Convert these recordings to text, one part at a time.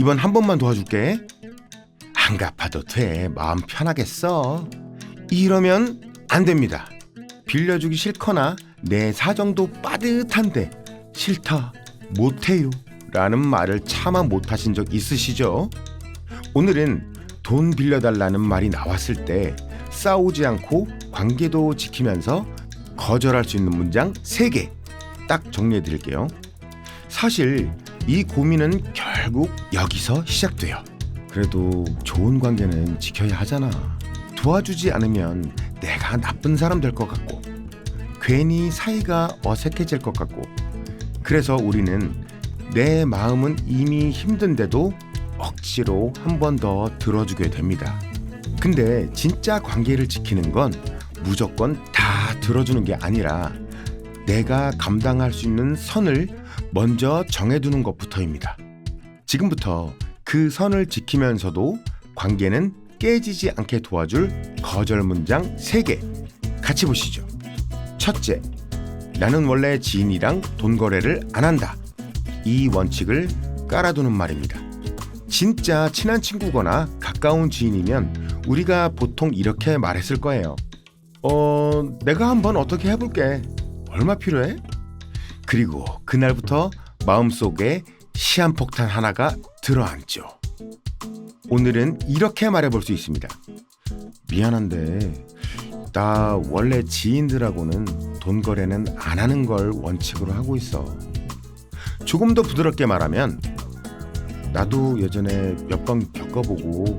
이번 한 번만 도와줄게. 안 갚아도 돼. 마음 편하겠어. 이러면 안 됩니다. 빌려주기 싫거나 내 사정도 빠듯한데 싫다, 못해요. 라는 말을 차마 못하신 적 있으시죠? 오늘은 돈 빌려달라는 말이 나왔을 때 싸우지 않고 관계도 지키면서 거절할 수 있는 문장 3개 딱 정리해 드릴게요. 사실 이 고민은 결 국 여기서 시작돼요. 그래도 좋은 관계는 지켜야 하잖아. 도와주지 않으면 내가 나쁜 사람 될 것 같고 괜히 사이가 어색해질 것 같고 그래서 우리는 내 마음은 이미 힘든데도 억지로 한 번 더 들어주게 됩니다. 근데 진짜 관계를 지키는 건 무조건 다 들어주는 게 아니라 내가 감당할 수 있는 선을 먼저 정해두는 것부터입니다. 지금부터 그 선을 지키면서도 관계는 깨지지 않게 도와줄 거절 문장 3개 같이 보시죠. 첫째, 나는 원래 지인이랑 돈 거래를 안 한다. 이 원칙을 깔아두는 말입니다. 진짜 친한 친구거나 가까운 지인이면 우리가 보통 이렇게 말했을 거예요. 어, 내가 한번 어떻게 해볼게. 얼마 필요해? 그리고 그날부터 마음속에 시한폭탄 하나가 들어앉죠. 오늘은 이렇게 말해볼 수 있습니다. 미안한데, 나 원래 지인들하고는 돈 거래는 안 하는 걸 원칙으로 하고 있어. 조금 더 부드럽게 말하면, 나도 예전에 몇 번 겪어보고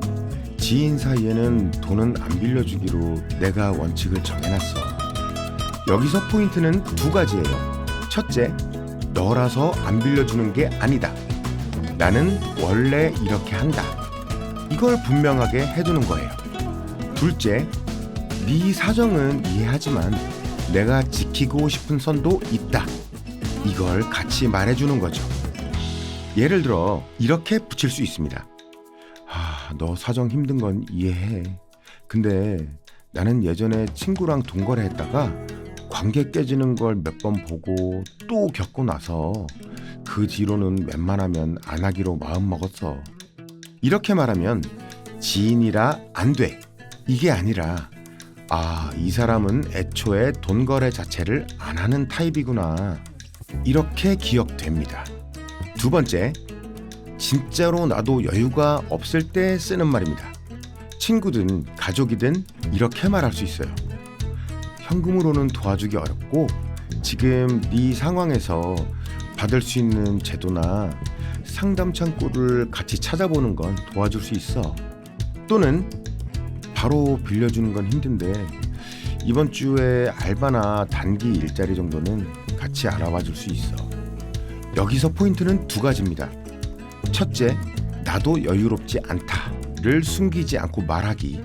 지인 사이에는 돈은 안 빌려주기로 내가 원칙을 정해놨어. 여기서 포인트는 두 가지예요. 첫째, 너라서 안 빌려주는 게 아니다. 나는 원래 이렇게 한다. 이걸 분명하게 해두는 거예요. 둘째, 네 사정은 이해하지만 내가 지키고 싶은 선도 있다. 이걸 같이 말해주는 거죠. 예를 들어 이렇게 붙일 수 있습니다. 아, 너 사정 힘든 건 이해해. 근데 나는 예전에 친구랑 돈 거래 했다가 관계 깨지는 걸 몇 번 보고 또 겪고 나서 그 뒤로는 웬만하면 안 하기로 마음 먹었어. 이렇게 말하면 지인이라 안 돼. 이게 아니라 아, 이 사람은 애초에 돈 거래 자체를 안 하는 타입이구나. 이렇게 기억됩니다. 두 번째, 진짜로 나도 여유가 없을 때 쓰는 말입니다. 친구든 가족이든 이렇게 말할 수 있어요. 현금으로는 도와주기 어렵고 지금 네 상황에서 받을 수 있는 제도나 상담 창구를 같이 찾아보는 건 도와줄 수 있어. 또는 바로 빌려주는 건 힘든데 이번 주에 알바나 단기 일자리 정도는 같이 알아봐 줄 수 있어. 여기서 포인트는 두 가지입니다. 첫째, 나도 여유롭지 않다를 숨기지 않고 말하기.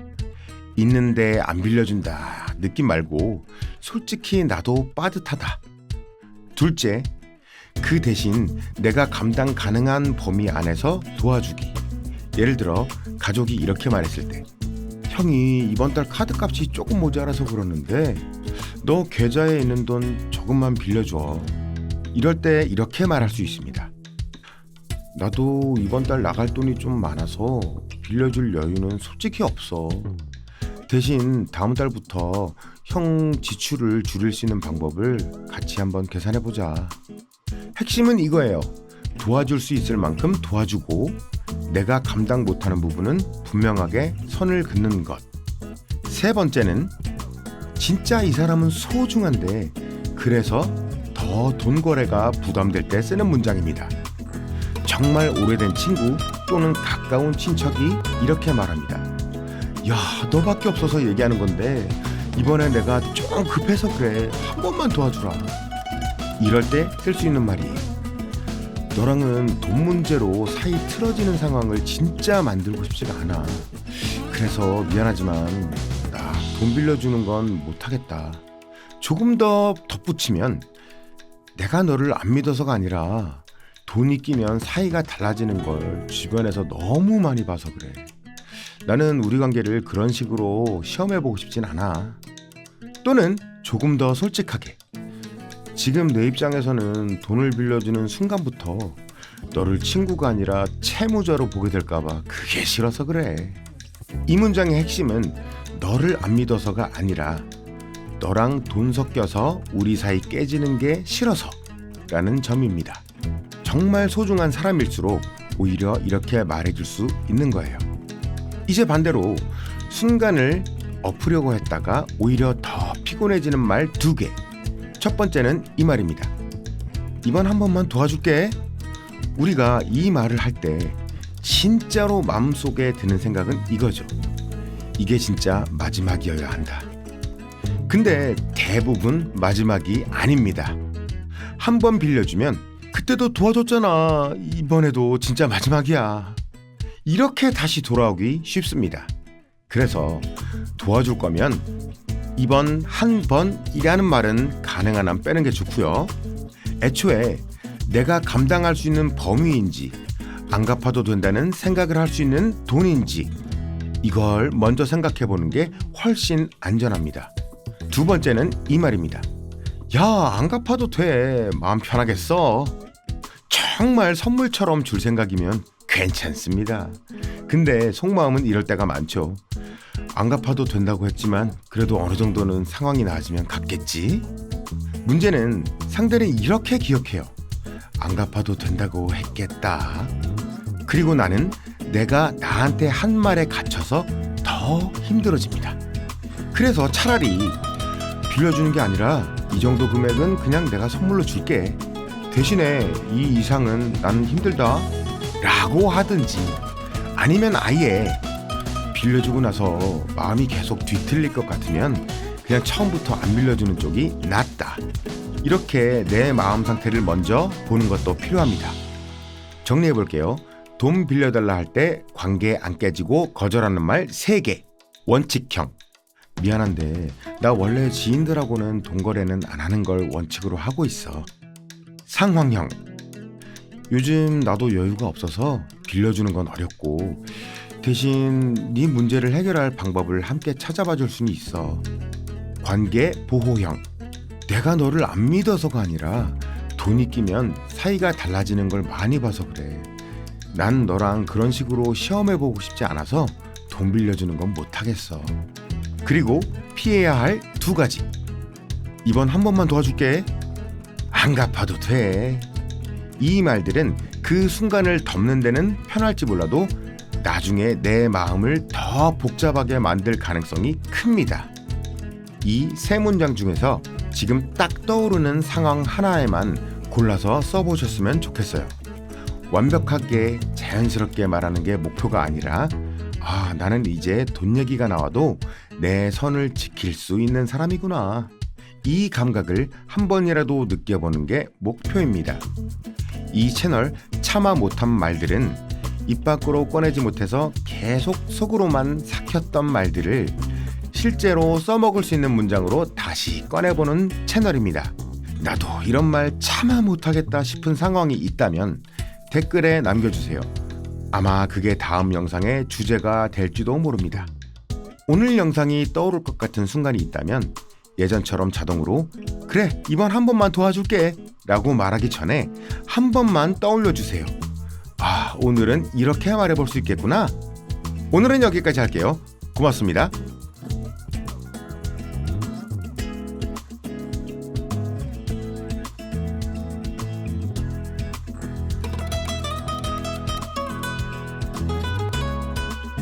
있는데 안 빌려준다 느낌 말고 솔직히 나도 빠듯하다. 둘째, 그 대신 내가 감당 가능한 범위 안에서 도와주기. 예를 들어 가족이 이렇게 말했을 때 형이 이번 달 카드값이 조금 모자라서 그러는데 너 계좌에 있는 돈 조금만 빌려줘. 이럴 때 이렇게 말할 수 있습니다. 나도 이번 달 나갈 돈이 좀 많아서 빌려줄 여유는 솔직히 없어. 대신 다음 달부터 형 지출을 줄일 수 있는 방법을 같이 한번 계산해 보자. 핵심은 이거예요. 도와줄 수 있을 만큼 도와주고 내가 감당 못하는 부분은 분명하게 선을 긋는 것. 세 번째는 진짜 이 사람은 소중한데 그래서 더 돈 거래가 부담될 때 쓰는 문장입니다. 정말 오래된 친구 또는 가까운 친척이 이렇게 말합니다. 야, 너밖에 없어서 얘기하는 건데 이번에 내가 좀 급해서 그래. 한 번만 도와주라. 이럴 때 쓸 수 있는 말이에요. 너랑은 돈 문제로 사이 틀어지는 상황을 진짜 만들고 싶지가 않아. 그래서 미안하지만 나 돈 빌려주는 건 못하겠다. 조금 더 덧붙이면 내가 너를 안 믿어서가 아니라 돈이 끼면 사이가 달라지는 걸 주변에서 너무 많이 봐서 그래. 나는 우리 관계를 그런 식으로 시험해보고 싶진 않아. 또는 조금 더 솔직하게. 지금 내 입장에서는 돈을 빌려주는 순간부터 너를 친구가 아니라 채무자로 보게 될까봐 그게 싫어서 그래. 이 문장의 핵심은 너를 안 믿어서가 아니라 너랑 돈 섞여서 우리 사이 깨지는 게 싫어서 라는 점입니다. 정말 소중한 사람일수록 오히려 이렇게 말해줄 수 있는 거예요. 이제 반대로 순간을 엎으려고 했다가 오히려 더 피곤해지는 말 두 개. 첫 번째는 이 말입니다. 이번 한 번만 도와줄게. 우리가 이 말을 할 때 진짜로 마음속에 드는 생각은 이거죠. 이게 진짜 마지막이어야 한다. 근데 대부분 마지막이 아닙니다. 한 번 빌려주면 그때도 도와줬잖아. 이번에도 진짜 마지막이야. 이렇게 다시 돌아오기 쉽습니다. 그래서 도와줄 거면 이번 한 번이라는 말은 가능한 한 빼는 게 좋고요. 애초에 내가 감당할 수 있는 범위인지 안 갚아도 된다는 생각을 할 수 있는 돈인지 이걸 먼저 생각해 보는 게 훨씬 안전합니다. 두 번째는 이 말입니다. 야, 안 갚아도 돼. 마음 편하겠어. 정말 선물처럼 줄 생각이면 괜찮습니다. 근데 속마음은 이럴 때가 많죠. 안 갚아도 된다고 했지만 그래도 어느 정도는 상황이 나아지면 갚겠지. 문제는 상대는 이렇게 기억해요. 안 갚아도 된다고 했겠다. 그리고 나는 내가 나한테 한 말에 갇혀서 더 힘들어집니다. 그래서 차라리 빌려주는 게 아니라 이 정도 금액은 그냥 내가 선물로 줄게. 대신에 이 이상은 나는 힘들다. 라고 하든지 아니면 아예 빌려주고 나서 마음이 계속 뒤틀릴 것 같으면 그냥 처음부터 안 빌려주는 쪽이 낫다. 이렇게 내 마음 상태를 먼저 보는 것도 필요합니다. 정리해 볼게요. 돈 빌려달라 할 때 관계 안 깨지고 거절하는 말 3개. 원칙형. 미안한데 나 원래 지인들하고는 돈 거래는 안 하는 걸 원칙으로 하고 있어. 상황형. 요즘 나도 여유가 없어서 빌려주는 건 어렵고 대신 네 문제를 해결할 방법을 함께 찾아봐 줄 수는 있어. 관계 보호형. 내가 너를 안 믿어서가 아니라 돈이 끼면 사이가 달라지는 걸 많이 봐서 그래. 난 너랑 그런 식으로 시험해 보고 싶지 않아서 돈 빌려주는 건 못하겠어. 그리고 피해야 할 두 가지. 이번 한 번만 도와줄게. 안 갚아도 돼. 이 말들은 그 순간을 덮는 데는 편할지 몰라도 나중에 내 마음을 더 복잡하게 만들 가능성이 큽니다. 이 세 문장 중에서 지금 딱 떠오르는 상황 하나에만 골라서 써보셨으면 좋겠어요. 완벽하게 자연스럽게 말하는 게 목표가 아니라 아, 나는 이제 돈 얘기가 나와도 내 선을 지킬 수 있는 사람이구나. 이 감각을 한 번이라도 느껴보는 게 목표입니다. 이 채널 참아 못한 말들은 입 밖으로 꺼내지 못해서 계속 속으로만 삭혔던 말들을 실제로 써먹을 수 있는 문장으로 다시 꺼내보는 채널입니다. 나도 이런 말 참아 못하겠다 싶은 상황이 있다면 댓글에 남겨주세요. 아마 그게 다음 영상의 주제가 될지도 모릅니다. 오늘 영상이 떠오를 것 같은 순간이 있다면 예전처럼 자동으로 그래 이번 한 번만 도와줄게 라고 말하기 전에 한 번만 떠올려 주세요. 아 오늘은 이렇게 말해볼 수 있겠구나. 오늘은 여기까지 할게요. 고맙습니다.